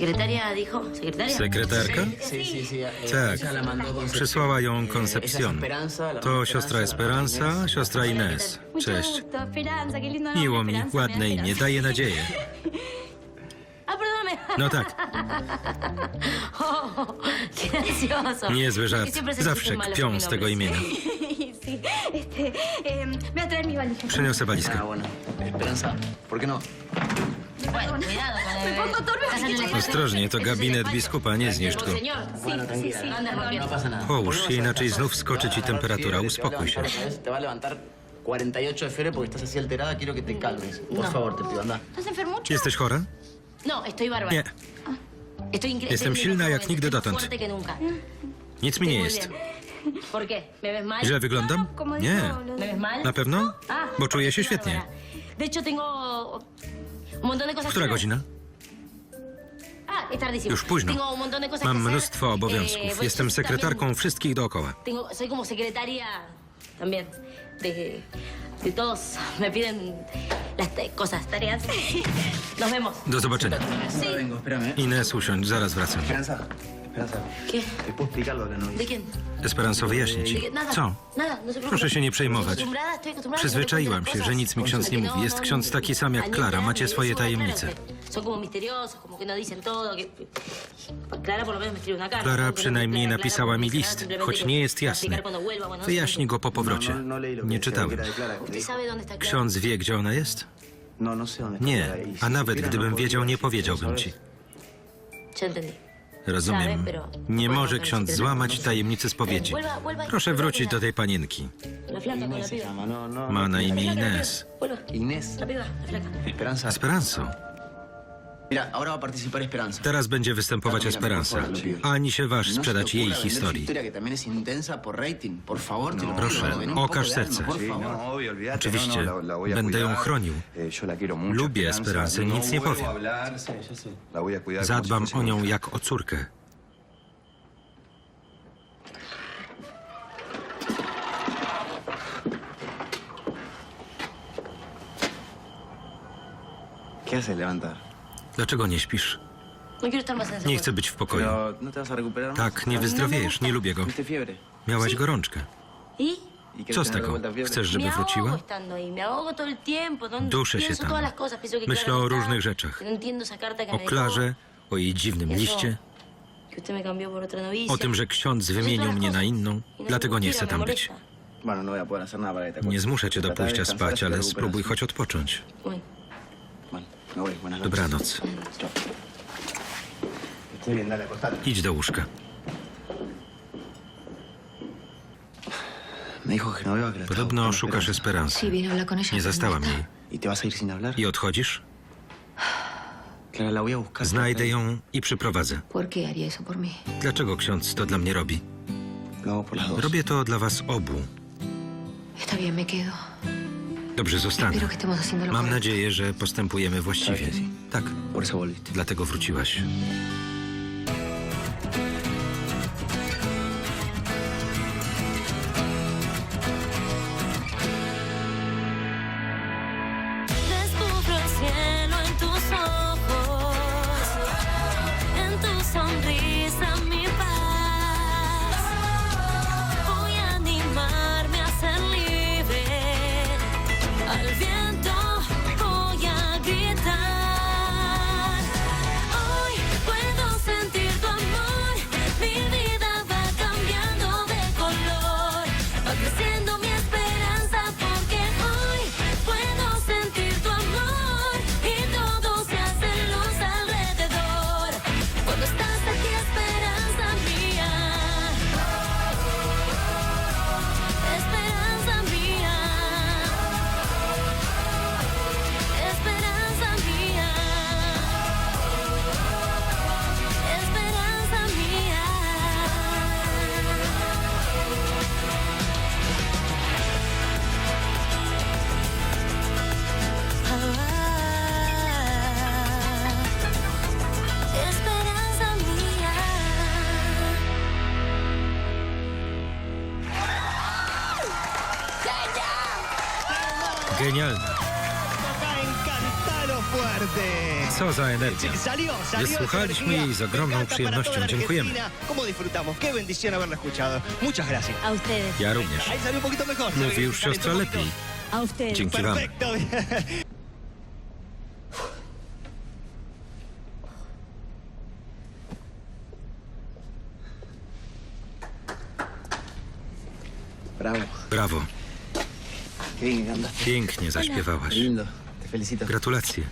Secretaria dijo, secretaria. Sekretarka? Sí, sí, sí. Tak. ella la mandó con- Przysłała ją la To siostra Esperanza, siostra Inés. Cześć. Miło mi, ładne imię, daje nadzieję. Ah. No tak, Oh, niezły żart. Zawsze kpią z tego imienia. Przyniosę Ah, walizkę. bueno. Esperanza, ¿por qué no? Ostrożnie, to gabinet biskupa, nie zniszcz go. No. Połóż się, inaczej znów skoczy ci temperatura. Uspokój się. Te va a levantar otra vez, te va a levantar 48 de fiebre porque estás así alterada. Quiero que te calmes. Por No. favor, te pido, anda. Jesteś chora? No, estoy bárbara. Nie, Estoy incre- Jestem estoy silna jak nigdy estoy dotąd. nunca. nic mi nie jest. bien. ¿Por qué? ¿Me ves mal? Źle wyglądam? Como Nie. dijo lo ¿Me ves mal? Na pewno? Ah, Bo czuję się świetnie. Która godzina? Już późno. Mam mnóstwo Eh, obowiązków. Jestem sekretarką wszystkich dookoła. Do zobaczenia. Inés, usiądź, zaraz wracam. Esperanza, Esperanza. ¿Qué? ¿Te puedo explicar lo que no ¿De quién? Esperanzo, wyjaśnię ¿De ci. Co? No. Proszę się nie przejmować. Przyzwyczaiłam się, że nic mi ksiądz nie mówi. Jest no- ksiądz taki sam jak Klara. Macie swoje tajemnice. no. Klara no przynajmniej napisała no mi list, choć nie jest jasny. no. Wyjaśni go po powrocie. No, no Nie czytałem. Ksiądz wie, gdzie ona jest? No, no Nie, y a nawet gdybym no wiedział, nie powiedziałbym ci. Rozumiem. Nie może ksiądz złamać tajemnicy spowiedzi. Proszę wrócić do tej panienki. Ma na imię flaca. Esperanza. Teraz będzie występować Esperanza. Ani się waż No sprzedać te jej su historii. Proszę, okaż serce. no. Oczywiście, no, no, będę ją chronił. Eh, Lubię Esperancę, nic nie no powiem. Zadbam o nią jak o córkę. ¿Qué haces? Levantar. Dlaczego nie śpisz? No Nie chcę być w pokoju. Pero no te vas a recuperar más. Tak, nie wyzdrowiejesz, nie lubię go. ¿Tuviste fiebre? Miałaś gorączkę. ¿Y? ¿Y quieres Co z tener de tego? vuelta fiebre? Chcesz, żeby wróciła? No, Duszę się tam. Myślę no o różnych rzeczach. No O Klarze, o jej dziwnym liście, o tym, że ksiądz wymienił mnie na inną, Y no dlatego nie chcę tam być. molesta. Bueno, no voy a poder hacer nada para que te acuerdes. Nie zmuszę cię do Trata de pójścia descansar, spać, ale recuperas. spróbuj choć odpocząć. Dobranoc. Dale, acostate. Idź do łóżka. Estaba Podobno szukasz Esperanza. Esperancy. Nie no zastałam jej. ¿Y? I odchodzisz? Znajdę ją i przyprowadzę. Dlaczego ksiądz to dla mnie robi? Robię to dla was obu. Está bien, me quedo. Dobrze, zostanę. Mam nadzieję, że postępujemy właściwie. Tak. Tak, dlatego wróciłaś. Genialne. Co za energia. Wysłuchaliśmy jej z ogromną przyjemnością. Dziękujemy. Ja również. Mówi już siostra lepiej. Dzięki wam. Bravo. Brawo. Pięknie zaśpiewałaś. Gratulacje.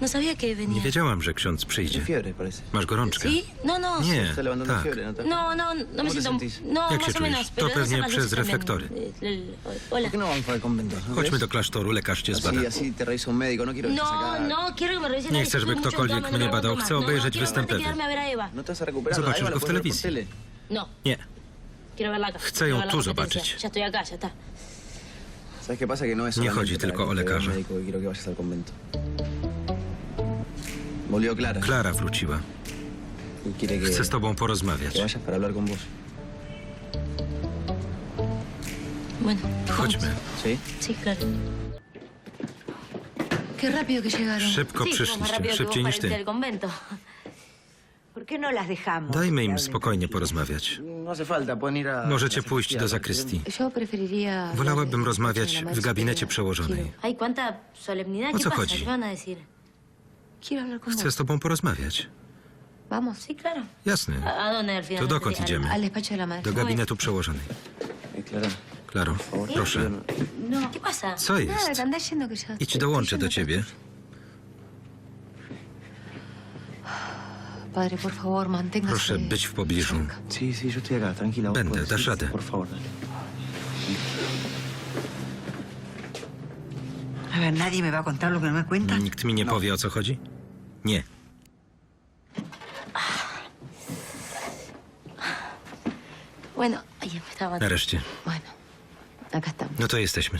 No Nie wiedziałam, że ksiądz przyjdzie. Masz gorączkę? No, no. Nie, tak. ¿no? No, no, no. No, Jak się czujesz? To pewnie przez reflektory. El- el- Hola. ¿Por qué no convento? ¿no Chodźmy do klasztoru, lekarz cię zbada. No No, no. Nie chcę, żeby ktokolwiek no, no mnie badał. Chcę obejrzeć no, występ Ewy. No. Zobaczysz go w telewizji. tele. No, Nie. Chcę ją tu zobaczyć. Nie solamente chodzi tylko que o lekarza. Klara wróciła. Y quiere que, Chcę z tobą porozmawiać. Bueno, Chodźmy. ¿Sí? sí, claro. Qué rápido que llegaron. Szybko Sí, como más przyszliście, rápido que szybciej niż ty. del convento. ¿Por qué no las dejamos? Dajmy que im spokojnie porozmawiać. No. Możecie pójść do sacristía, zakrystii. Wolałabym rozmawiać w gabinecie przełożonej. ¿O ¿Qué co pasa? chodzi? Chcę z tobą porozmawiać. Jasne. To dokąd idziemy? Do gabinetu przełożonej. Klaro, proszę. No. ¿Qué pasa? Co jest? Idź dołączę do ciebie. Proszę być w pobliżu. Będę, dasz radę. A ver, nadie me va a contar lo que no me cuentan. Nikt mi nie powie, o co chodzi? Nie. Nareszcie. No to jesteśmy.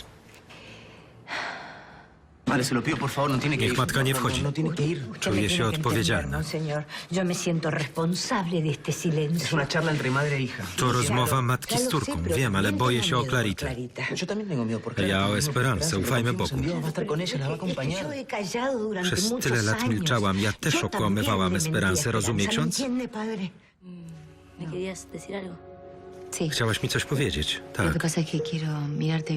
Vale, se lo pido, por favor, no tiene que Niech ir. matka nie No, no, wchodzi. No, tiene que ir. Czuję się tiene que odpowiedzialny. entender, ¿no? Yo me siento responsable de este Es silencio. una charla entre madre e hija. To rozmowa matki z pero Wiem, ale boję się o Claritę. Yo también tengo miedo por Ja Clara. o Tengo Esperance, esperanza, ufajmy en Bogu. Dios, Va a estar con ella, la va a Es que acompañar. yo he callado durante Przez tyle lat milczałam. Ja też okłamywałam Esperance, rozumie Esperanza, ¿me ksiądz? padre? ¿Me querías decir algo? Chciałaś mi coś powiedzieć? Tak.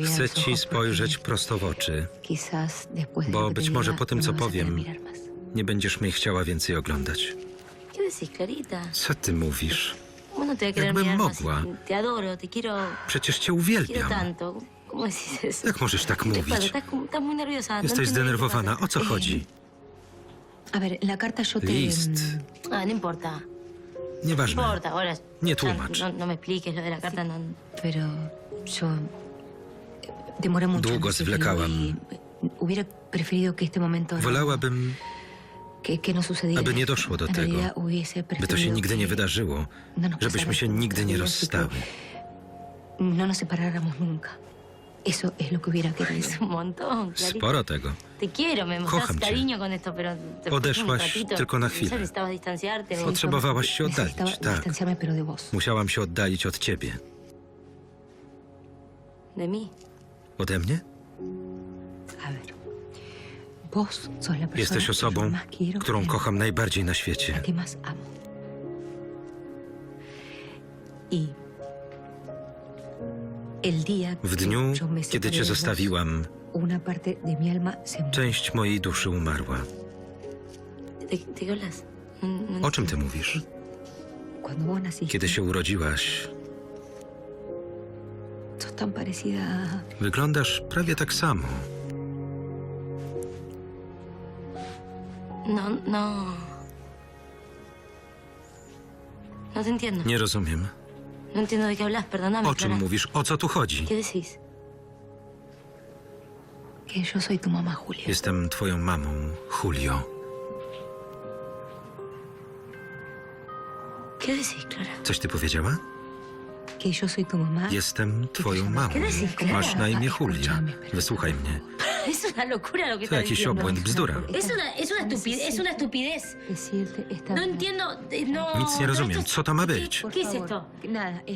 Chcę ci spojrzeć prosto w oczy. Bo być może po tym, no co powiem, nie będziesz mnie chciała więcej oglądać. Co ty mówisz? ¿Cómo no Jakbym mogła. Przecież cię uwielbiam. Jak możesz tak mówić? No Jesteś zdenerwowana. O co chodzi? A ver, la carta yo te... List. Nieważne. importa, ahora... Nie tłumacz. No, no me expliques lo de la carta, no... Pero yo demoré mucho. en Długo zwlekałam. y Hubiera preferido que este momento no- Wolałabym, que, que no sucediera. aby nie doszło do En tego, realidad hubiese by to się preferido nigdy nie que wydarzyło, no nos żebyśmy pasara się nigdy nie que rozstały. No nos separáramos nunca. Eso es lo que hubiera querido. Es un montón, Clarita. Sporo tego. Te quiero, me Kocham cię. cariño con esto, pero... te Odeszłaś un ratito. tylko na chwilę. necesitabas distanciarte. de- Potrzebowałaś się oddalić, tak. distanciarme, pero de vos. Musiałam się oddalić od ciebie. De mí. Ode mnie? A ver. Vos sos la persona Jesteś que yo osobą, más quiero którą en- kocham najbardziej na świecie. que más amo. Y W dniu, kiedy cię zostawiłam, część mojej duszy umarła. No- no O czym ty mówisz? Kiedy się urodziłaś, wyglądasz prawie tak samo. No, no. No te entiendo. Nie rozumiem. No entiendo de qué hablas, perdóname. O czym Clara. mówisz? O co tu chodzi? ¿Qué decís? que yo soy tu mamá, Julia. Jestem twoją mamą, Julio. ¿Qué decís, Clara? Coś ty powiedziała? Que yo soy tu mamá. Jestem twoją mamą. Masz na imię Julia. Wysłuchaj mnie. Es una locura lo que To está jakiś diciendo. obłęd, bzdura. Es una, es una estupidez, es una estupidez. No entiendo, eh, no... Nic nie rozumiem. Co to ma ¿qué- być? ¿Qué es esto?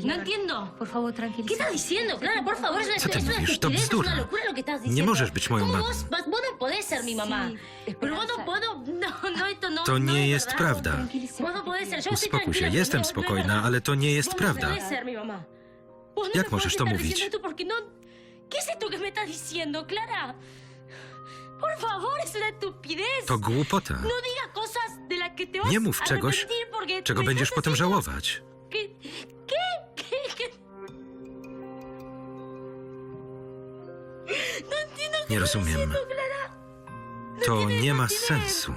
No entiendo. Por favor, ¿Qué estás diciendo? Clara, por favor, es una, Co ty es una mówisz? To estupidez, es bzdura. una locura lo que estás Nie diciendo. możesz być moją ¿Cómo mamą. Vos, vas- vos no podés ser mi mamá. Pero vos no puedo... No, no, esto no To no nie es jest verdad. prawda. Vos no podés ser, yo estoy Uspokój się, tranquila, jestem no es spokojna, verdad. ale to nie jest Vos prawda. No podés ser mi mamá. Vos no Jak me możesz to estar mówić? diciendo esto porque no... ¿Qué es esto que me estás diciendo, Clara? Por favor, es una estupidez. To głupota. No digas cosas de las que te vas Nie mów a czegoś, arrepentir porque czego me będziesz potem haciendo- żałować. ¿Qué? ¿Qué? ¿Qué? ¿Qué? No entiendo qué Nie estás rozumiem. diciendo, Clara. To tiene nie ma sentido. sensu.